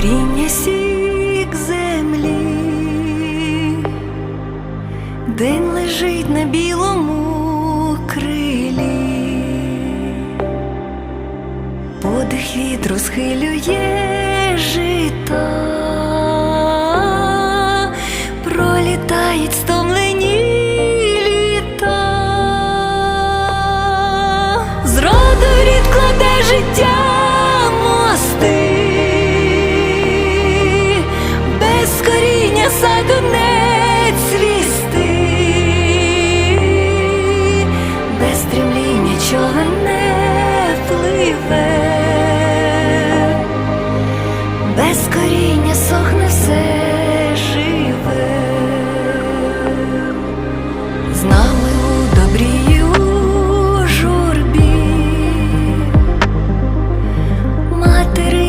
коріння сік землі, день лежить на білому крилі, подих вітру схилює жита, пролітають стомлені літа, зроду без коріння садонець свісти, без стрімління човен не без коріння сохне все.